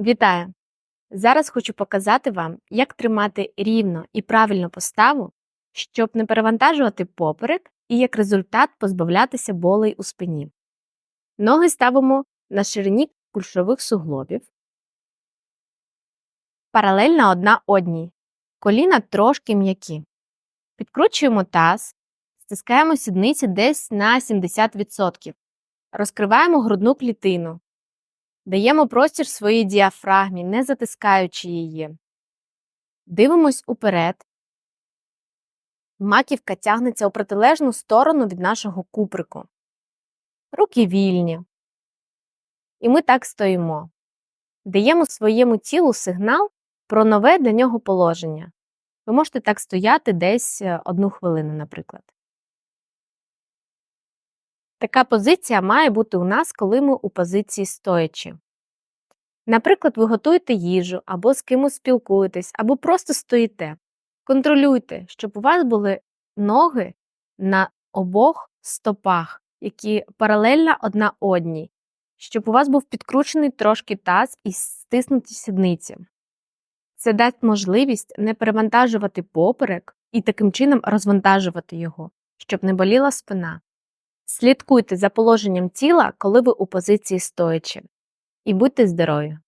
Вітаю! Зараз хочу показати вам, як тримати рівно і правильно поставу, щоб не перевантажувати поперек і як результат позбавлятися болей у спині. Ноги ставимо на ширині кульшових суглобів, паралельно одна одній. Коліна трошки м'які. Підкручуємо таз, стискаємо сідниці десь на 70%. Розкриваємо грудну клітину. Даємо простір своїй діафрагмі, не затискаючи її. Дивимось уперед. Маківка тягнеться у протилежну сторону від нашого куприку. Руки вільні. І ми так стоїмо. Даємо своєму тілу сигнал про нове для нього положення. Ви можете так стояти десь е, одну хвилину, наприклад. Така позиція має бути у нас, коли ми у позиції стоячи. Наприклад, ви готуєте їжу, або з кимось спілкуєтесь, або просто стоїте. Контролюйте, щоб у вас були ноги на обох стопах, які паралельно одна одній, щоб у вас був підкручений трошки таз і стиснуті сідниці. Це дасть можливість не перевантажувати поперек і таким чином розвантажувати його, щоб не боліла спина. Слідкуйте за положенням тіла, коли ви у позиції стоячи, і будьте здорові!